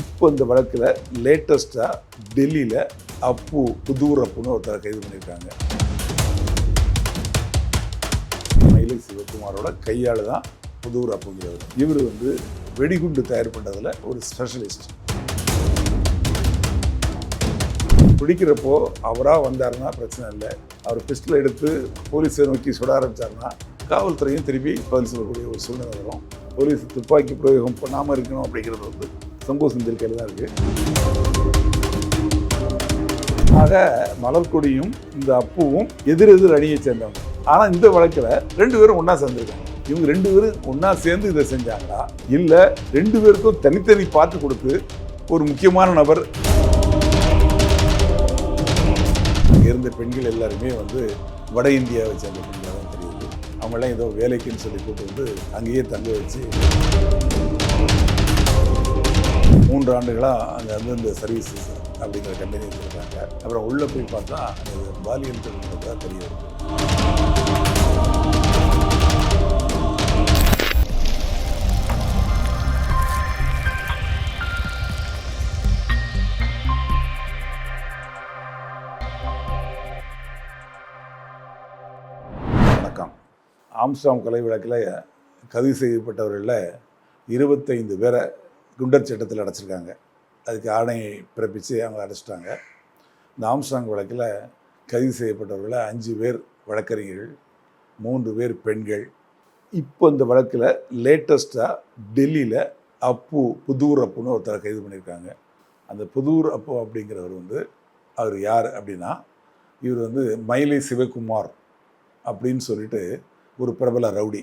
இப்போ இந்த வழக்கில் லேட்டஸ்ட்டாக டெல்லியில் அப்பு புதூர் அப்புன்னு ஒருத்தரை கைது பண்ணியிருக்காங்க. மயிலை சிவகுமாரோட கையால் தான் புதூர் அப்புங்கிறவர் இவர் வந்து வெடிகுண்டு தயார் பண்ணுறதுல ஒரு ஸ்பெஷலிஸ்ட் பிடிக்கிறப்போ அவராக வந்தாருன்னா பிரச்சனை இல்லை. அவர் பிஸ்டல் எடுத்து போலீஸை நோக்கி சுட ஆரம்பிச்சாருன்னா காவல்துறையும் திருப்பி பதில் சொல்லக்கூடிய ஒரு சூழ்நிலை வரும். போலீஸ் துப்பாக்கி பிரயோகம் பண்ணாமல் இருக்கணும் அப்படிங்கிறது வந்து சம்பவ செந்தில் கையில் தான் இருக்குது ஆக மலர்கொடியும் இந்த அப்புவும் எதிரெதிர் அணியை சேர்ந்தவங்க. ஆனால் இந்த வழக்கில் ரெண்டு பேரும் ஒன்றா சேர்ந்துருக்காங்க. இவங்க ரெண்டு பேரும் ஒன்றா சேர்ந்து இதை செஞ்சாங்களா? இல்லை ரெண்டு பேருக்கும் தனித்தனி பார்த்து கொடுத்து ஒரு முக்கியமான நபர். அங்கே இருந்த பெண்கள் எல்லாருமே வந்து வட இந்தியாவை சேர்ந்த பெண்கள் தான் தெரியுது. அவங்களாம் ஏதோ வேலைக்குன்னு சொல்லி கூட்டு வந்து அங்கேயே தங்க வச்சு மூன்று ஆண்டுகளாக அங்கே வந்து இந்த சர்வீசஸ் அப்படிங்கிற கம்பெனி வச்சுருக்காங்க. அப்புறம் உள்ளே போய் பார்த்தா அது பாலியல் தான் தெரிய வருது. வணக்கம். ஆம்ஸ்டாம் கொலை வழக்கில் கைது செய்யப்பட்டவர்களில் இருபத்தைந்து பேரை குண்டர் சட்டத்தில் அடைச்சிருக்காங்க. அதுக்கு ஆணை பிறப்பித்து அவங்க அடைச்சிட்டாங்க. இந்த ஆம்ஸ்டாங் வழக்கில் கைது செய்யப்பட்டவர்களில் அஞ்சு பேர் வழக்கறிஞர்கள் மூன்று பேர் பெண்கள். இப்போ இந்த வழக்கில் லேட்டஸ்ட்டாக டெல்லியில் அப்பு புதூர் அப்புன்னு ஒருத்தரை கைது பண்ணியிருக்காங்க. அந்த புதூர் அப்பு அப்படிங்கிறவர் வந்து அவர் யார் அப்படின்னா இவர் வந்து மயிலை சிவகுமார் அப்படின்னு சொல்லிட்டு ஒரு பிரபல ரவுடி.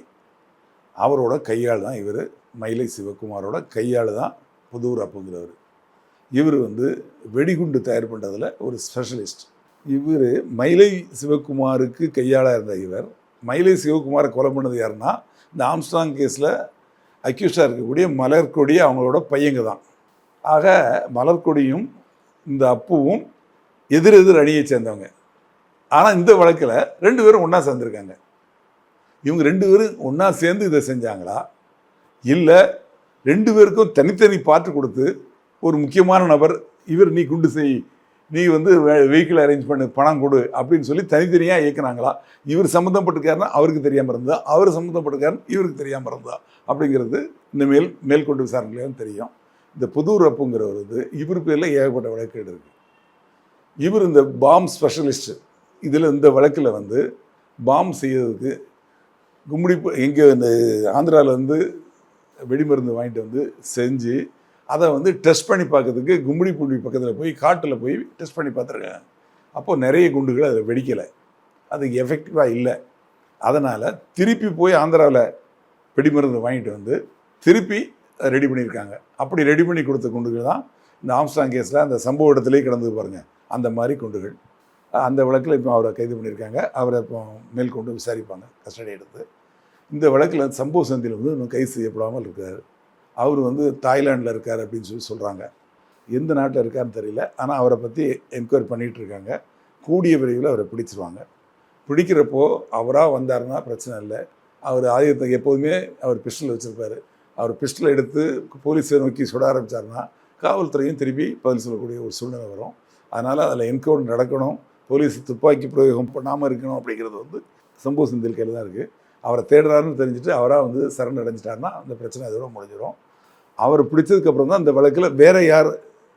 அவரோட கையால் தான் இவர் மயிலை சிவகுமாரோட கையால் தான் புதூர் அப்புங்கிறவர். இவர் வந்து வெடிகுண்டு தயார் பண்ணுறதுல ஒரு ஸ்பெஷலிஸ்ட். இவர் மயிலை சிவகுமாருக்கு கையாளாக இருந்த இவர் மயிலை சிவகுமாரை கொலை பண்ணது யாருன்னா இந்த ஆம்ஸ்டாங் கேஸில் அக்யூஸ்டாக இருக்கக்கூடிய மலர்கொடி அவங்களோட பையங்க தான் ஆக மலர்கொடியும் இந்த அப்புவும் எதிரெதிர் அணியை சேர்ந்தவங்க. ஆனால் இந்த வழக்கில் ரெண்டு பேரும் ஒன்றா சேர்ந்துருக்காங்க. இவங்க ரெண்டு பேரும் ஒன்றா சேர்ந்து இதை செஞ்சாங்களா? இல்லை ரெண்டு பேருக்கும் தனித்தனி பாட்டு கொடுத்து ஒரு முக்கியமான நபர் இவர் நீ குண்டு செய் நீ வந்து வெஹிக்கிள் அரேஞ்ச் பண்ணு பணம் கொடு அப்படின்னு சொல்லி தனித்தனியாக இயக்குனாங்களா? இவர் சம்மந்தப்பட்டிருக்காருன்னா அவருக்கு தெரியாமல் இருந்தா அவர் சம்மந்தப்பட்டிருக்காருன்னு இவருக்கு தெரியாமல் இருந்தா அப்படிங்கிறது இந்த மேல் மேற்கொண்டு விசாரணையிலும் தெரியும். இந்த புதூர் அப்புங்கிறவர் வந்து இவர் பேரில் ஏகப்பட்ட வழக்கீடு இருக்குது இவர் இந்த பாம் ஸ்பெஷலிஸ்ட் இதில் இந்த வழக்கில் வந்து பாம் செய்யறதுக்கு கும்மிடி இங்கே இந்த ஆந்திராவில் வந்து வெடிமருந்து வாங்கிட்டு வந்து செஞ்சு அதை வந்து டெஸ்ட் பண்ணி பார்க்கறதுக்கு கும்மிடி பூண்டி பக்கத்தில் போய் காட்டில் போய் டெஸ்ட் பண்ணி பார்த்துருக்கேன் அப்போது நிறைய குண்டுகள் அதில் வெடிக்கலை. அது எஃபெக்டிவாக இல்லை. அதனால் திருப்பி போய் ஆந்திராவில் வெடிமருந்து வாங்கிட்டு வந்து திருப்பி ரெடி பண்ணியிருக்காங்க. அப்படி ரெடி பண்ணி கொடுத்த குண்டுகள் தான் இந்த ஆம்ஸ்டாங் கேஸில் அந்த சம்பவ இடத்துலேயே கிடந்தது பாருங்கள் அந்த மாதிரி குண்டுகள். அந்த வழக்கில் இப்போ அவரை கைது பண்ணியிருக்காங்க. அவரை இப்போ மேற்கொண்டு விசாரிப்பாங்க கஸ்டடி எடுத்து. இந்த வழக்கில் சம்பவ சந்தியில் வந்து இன்னும் கைது செய்யப்படாமல் இருக்கார். அவர் வந்து தாய்லாண்டில் இருக்கார் அப்படின்னு சொல்லி சொல்கிறாங்க எந்த நாட்டில் இருக்காருன்னு தெரியல. ஆனால் அவரை பற்றி என்கொயரி பண்ணிகிட்டு இருக்காங்க. கூடிய விரைவில் அவரை பிடிச்சிருவாங்க. பிடிக்கிறப்போ அவராக வந்தாருன்னா பிரச்சனை இல்லை. அவர் ஆயுதத்தை எப்போதுமே அவர் பிஸ்டல் வச்சுருப்பார். அவர் பிஸ்டல் எடுத்து போலீஸை நோக்கி சுட ஆரம்பித்தார்னா காவல்துறையும் திருப்பி பதில் சொல்லக்கூடிய ஒரு சூழ்நிலை வரும். அதனால் அதில் என்கவுண்டர் நடக்கணும். போலீஸ் துப்பாக்கி பிரயோகம் பண்ணாமல் இருக்கணும் அப்படிங்கிறது வந்து சம்பவ சிந்தில் கையில் தான் இருக்குது அவரை தேடுறாருன்னு தெரிஞ்சுட்டு அவராக வந்து சரண் அடைஞ்சிட்டாருன்னா அந்த பிரச்சனை அதோட முடிஞ்சிடும் அவர் பிடிச்சதுக்கப்புறம் தான் இந்த வழக்கில் வேறு யார்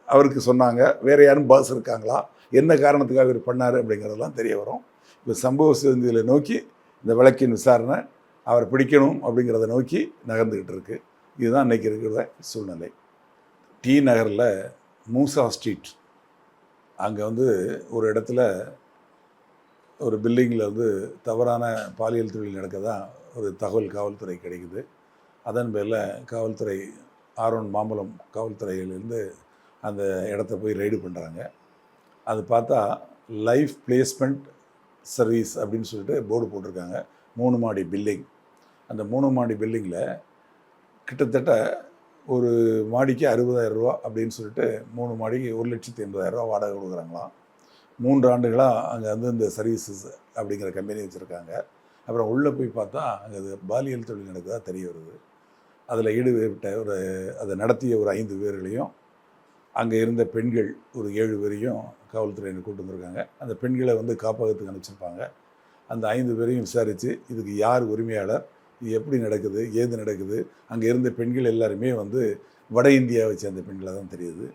அவருக்கு சொன்னாங்க வேறு யாரும் பாஸ் இருக்காங்களா என்ன காரணத்துக்காக இவர் பண்ணார் அப்படிங்கிறதெல்லாம் தெரிய வரும். இப்போ சம்பவ சிந்தியில் நோக்கி இந்த வழக்கின் விசாரணை அவரை பிடிக்கணும் அப்படிங்கிறத நோக்கி நகர்ந்துக்கிட்டு இருக்குது இதுதான் இன்றைக்கி இருக்கிற சூழ்நிலை. டி நகரில் மூசா ஸ்ட்ரீட் அங்கே வந்து ஒரு இடத்துல ஒரு பில்டிங்கில் வந்து தவறான பாலியல் தொழில் நடக்கதான் ஒரு தகவல் காவல்துறை கிடைக்குது. அதன் பேரில் காவல்துறை ஆரோன் மாம்பலம் காவல்துறையிலேருந்து அந்த இடத்த போய் ரைடு பண்ணுறாங்க அது பார்த்தா லைஃப் பிளேஸ்மெண்ட் சர்வீஸ் அப்படின்னு சொல்லிட்டு போர்டு போட்டிருக்காங்க. மூணு மாடி பில்டிங். அந்த மூணு மாடி பில்டிங்கில் கிட்டத்தட்ட ஒரு மாடிக்கு அறுபதாயிரம் ரூபா அப்படின்னு சொல்லிட்டு மூணு மாடிக்கு ஒரு லட்சத்தி எண்பதாயிரம் ரூபா வாடகை கொடுக்குறாங்களாம். மூன்று ஆண்டுகளாக அங்கே வந்து இந்த சர்வீசஸ் அப்படிங்கிற கம்பெனி வச்சுருக்காங்க. அப்புறம் உள்ளே போய் பார்த்தா அங்கே அது பாலியல் தொழில் நடக்குதா தெரிய வருது. அதில் ஈடுபட்ட ஒரு அதை நடத்திய ஒரு ஐந்து பேர்களையும் அங்கே இருந்த பெண்கள் ஒரு ஏழு பேரையும் காவல்துறையினர் கூட்டு வந்திருக்காங்க. அந்த பெண்களை வந்து காப்பகத்துக்கு அனுப்பிச்சிருப்பாங்க. அந்த ஐந்து பேரையும் விசாரித்து இதுக்கு யார் உரிமையாளர்? இது எப்படி நடக்குது ஏது நடக்குது? அங்கே இருந்த பெண்கள் எல்லாருமே வந்து வட இந்தியாவை சேர்ந்த பெண்களாக தான் தெரியுது.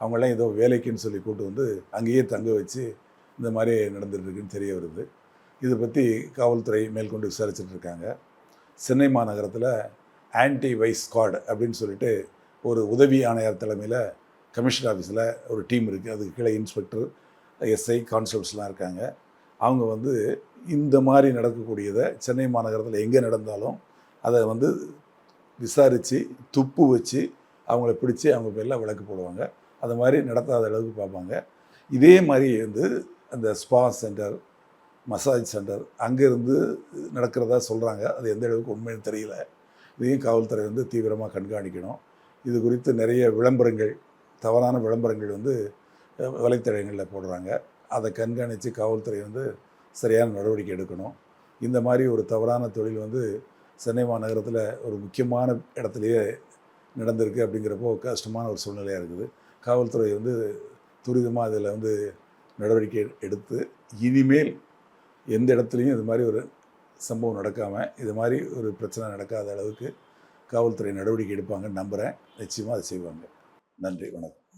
அவங்களாம் ஏதோ வேலைக்குன்னு சொல்லி கூட்டு வந்து அங்கேயே தங்க வச்சு இந்த மாதிரி நடந்துட்டுருக்குன்னு தெரிய வருது. இதை பற்றி காவல்துறை மேற்கொண்டு விசாரிச்சுட்டு இருக்காங்க. சென்னை மாநகரத்தில் ஆன்டி வைஸ் ஸ்குவாட் அப்படின்னு சொல்லிட்டு ஒரு உதவி ஆணையர் தலைமையில் கமிஷனர் ஆஃபீஸில் ஒரு டீம் இருக்குது அதுக்கு கீழே இன்ஸ்பெக்டர் எஸ்ஐ கான்ஸ்டபிள்ஸ்லாம் இருக்காங்க. அவங்க வந்து இந்த மாதிரி நடக்கக்கூடியதை சென்னை மாநகரத்தில் எங்கே நடந்தாலும் அதை வந்து விசாரித்து துப்பு வச்சு அவங்கள பிடிச்சி அவங்க பேரில் விளக்கு போடுவாங்க. அது மாதிரி நடத்தாத அளவுக்கு பார்ப்பாங்க. இதே மாதிரி வந்து அந்த ஸ்பா சென்டர் மசாஜ் சென்டர் அங்கேருந்து நடக்கிறதா சொல்கிறாங்க அது எந்த அளவுக்கு உண்மைன்னு தெரியல. இதையும் காவல்துறை வந்து தீவிரமாக கண்காணிக்கணும். இது குறித்து நிறைய விளம்பரங்கள் தவறான விளம்பரங்கள் வந்து வலைத்தளங்களில் போடுறாங்க. அதை கண்காணித்து காவல்துறை வந்து சரியான நடவடிக்கை எடுக்கணும். இந்த மாதிரி ஒரு தவறான தொழில் வந்து சென்னை மாநகரத்தில் ஒரு முக்கியமான இடத்துலையே நடந்திருக்கு அப்படிங்கிறப்போ கஷ்டமான ஒரு சூழ்நிலையாக இருக்குது. காவல்துறை வந்து துரிதமாக அதில் வந்து நடவடிக்கை எடுத்து இனிமேல் எந்த இடத்துலையும் இது மாதிரி ஒரு சம்பவம் நடக்காமல் இது மாதிரி ஒரு பிரச்சனை நடக்காத அளவுக்கு காவல்துறை நடவடிக்கை எடுப்பாங்கன்னு நம்புகிறேன் நிச்சயமாக அதை செய்வாங்க. நன்றி வணக்கம்.